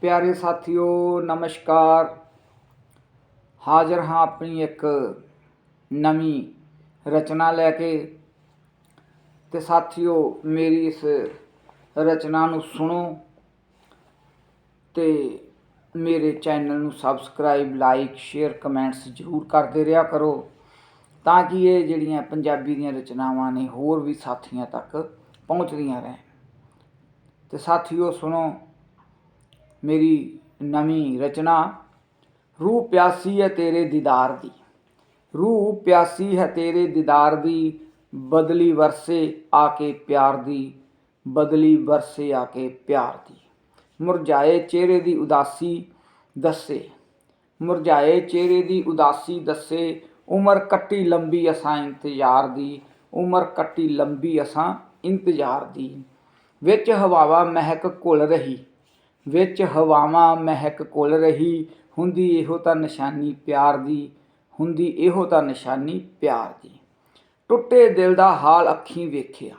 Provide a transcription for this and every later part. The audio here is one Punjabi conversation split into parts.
ਪਿਆਰੇ ਸਾਥੀਓ, ਨਮਸਕਾਰ। ਹਾਜ਼ਰ ਹਾਂ ਆਪਣੀ ਇੱਕ ਨਵੀਂ ਰਚਨਾ ਲੈ ਕੇ। ਤੇ ਸਾਥੀਓ, ਮੇਰੀ ਇਸ ਰਚਨਾ ਨੂੰ ਸੁਣੋ ਤੇ ਮੇਰੇ ਚੈਨਲ ਨੂੰ ਸਬਸਕ੍ਰਾਈਬ, ਲਾਈਕ, ਸ਼ੇਅਰ, ਕਮੈਂਟਸ ਜ਼ਰੂਰ ਕਰਦੇ ਰਿਹਾ ਕਰੋ ਤਾਂ ਕਿ ਇਹ ਜਿਹੜੀਆਂ ਪੰਜਾਬੀ ਦੀਆਂ ਰਚਨਾਵਾਂ ਨੇ ਹੋਰ ਵੀ ਸਾਥੀਆਂ ਤੱਕ ਪਹੁੰਚਦੀਆਂ ਰਹਿਣ। ਤੇ ਸਾਥੀਓ, ਸੁਣੋ ਮੇਰੀ ਨਵੀਂ ਰਚਨਾ, ਰੂਹ ਪਿਆਸੀ ਹੈ ਤੇਰੇ ਦੀਦਾਰ ਦੀ। ਰੂਹ ਪਿਆਸੀ ਹੈ ਤੇਰੇ ਦੀਦਾਰ ਦੀ, ਬਦਲੀ ਵਰਸੇ ਆ ਕੇ ਪਿਆਰ ਦੀ, ਬਦਲੀ ਵਰਸੇ ਆ ਕੇ ਪਿਆਰ ਦੀ। ਮੁਰਝਾਏ ਚਿਹਰੇ ਦੀ ਉਦਾਸੀ ਦੱਸੇ, ਮੁਰਝਾਏ ਚਿਹਰੇ ਦੀ ਉਦਾਸੀ ਦੱਸੇ, ਉਮਰ ਕੱਟੀ ਲੰਬੀ ਅਸਾਂ ਇੰਤਜ਼ਾਰ ਦੀ, ਉਮਰ ਕੱਟੀ ਲੰਬੀ ਅਸਾਂ ਇੰਤਜ਼ਾਰ ਦੀ। ਵਿੱਚ ਹਵਾਵਾ ਮਹਿਕ ਘੁਲ ਰਹੀ ਵਿੱਚ ਹਵਾਵਾਂ ਮਹਿਕ ਘੁਲ ਰਹੀ। ਹੁੰਦੀ ਇਹੋ ਤਾਂ ਨਿਸ਼ਾਨੀ ਪਿਆਰ ਦੀ, ਹੁੰਦੀ ਇਹੋ ਤਾਂ ਨਿਸ਼ਾਨੀ ਪਿਆਰ ਦੀ। ਟੁੱਟੇ ਦਿਲ ਦਾ ਹਾਲ ਅੱਖੀਂ ਵੇਖਿਆ।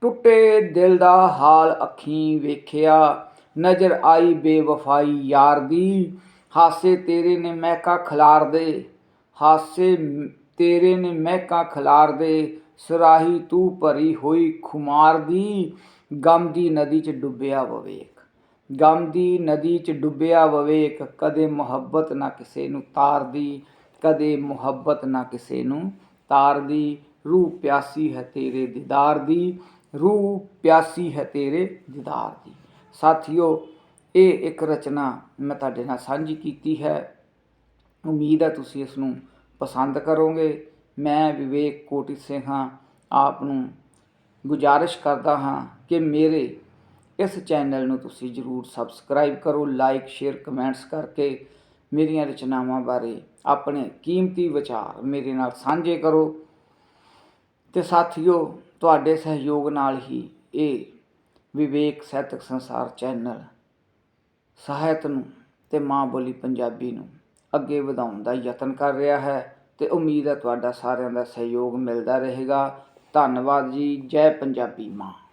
ਟੁੱਟੇ ਦਿਲ ਦਾ ਹਾਲ ਅੱਖੀਂ ਵੇਖਿਆ। ਨਜ਼ਰ ਆਈ ਬੇਵਫਾਈ ਯਾਰ ਦੀ। ਹਾਸੇ ਤੇਰੇ ਨੇ ਮਹਿਕਾ ਖਿਲਾਰ ਦੇ। ਹਾਸੇ ਤੇਰੇ ਨੇ ਮਹਿਕਾ ਖਿਲਾਰ ਦੇ। ਸਰਾਹੀ ਤੂੰ ਭਰੀ ਹੋਈ ਖੁਮਾਰ ਦੀ। ਗਮ ਦੀ ਨਦੀ ਚ ਡੁੱਬਿਆ ਵਵੇਕ। ਗਮ ਦੀ ਨਦੀ ਚ ਡੁੱਬਿਆ ਵਵੇਕ ਕਦੇ ਮੁਹੱਬਤ ਨਾ ਕਿਸੇ ਨੂੰ ਤਾਰਦੀ, ਕਦੇ ਮੁਹੱਬਤ ਨਾ ਕਿਸੇ ਨੂੰ ਤਾਰਦੀ। ਰੂਹ ਪਿਆਸੀ ਹੈ ਤੇਰੇ ਦੀਦਾਰ ਦੀ, ਰੂਹ ਪਿਆਸੀ ਹੈ ਤੇਰੇ ਦੀਦਾਰ ਦੀ। ਸਾਥੀਓ, ਇਹ ਇੱਕ ਰਚਨਾ ਮੈਂ ਤੁਹਾਡੇ ਨਾਲ ਸਾਂਝੀ ਕੀਤੀ ਹੈ। ਉਮੀਦ ਹੈ ਤੁਸੀਂ ਇਸ ਨੂੰ ਪਸੰਦ ਕਰੋਗੇ। ਮੈਂ ਵਿਵੇਕ ਕੋਟੀ ਸਿੰਘ ਹਾਂ ਆਪ ਨੂੰ ਗੁਜ਼ਾਰਿਸ਼ ਕਰਦਾ ਹਾਂ ਕਿ ਮੇਰੇ ਇਸ ਚੈਨਲ ਨੂੰ ਤੁਸੀਂ ਜਰੂਰ ਸਬਸਕ੍ਰਾਈਬ ਕਰੋ, ਲਾਈਕ, ਸ਼ੇਅਰ, ਕਮੈਂਟਸ ਕਰਕੇ ਮੇਰੀਆਂ ਰਚਨਾਵਾਂ ਬਾਰੇ ਆਪਣੇ ਕੀਮਤੀ ਵਿਚਾਰ ਮੇਰੇ ਨਾਲ ਸਾਂਝੇ ਕਰੋ। ਤੇ ਸਾਥੀਓ, ਤੁਹਾਡੇ ਸਹਿਯੋਗ ਨਾਲ ਹੀ ਇਹ ਵਿਵੇਕ ਸਾਹਿਤਕ ਸੰਸਾਰ ਚੈਨਲ ਸਾਹਿਤ ਨੂੰ ਤੇ ਮਾਂ ਬੋਲੀ ਪੰਜਾਬੀ ਨੂੰ ਅੱਗੇ ਵਧਾਉਣ ਦਾ ਯਤਨ ਕਰ ਰਿਹਾ ਹੈ ਤੇ ਉਮੀਦ ਹੈ ਤੁਹਾਡਾ ਸਾਰਿਆਂ ਦਾ ਸਹਿਯੋਗ ਮਿਲਦਾ ਰਹੇਗਾ। ਧੰਨਵਾਦ ਜੀ, ਜੈ ਪੰਜਾਬੀ ਮਾਂ।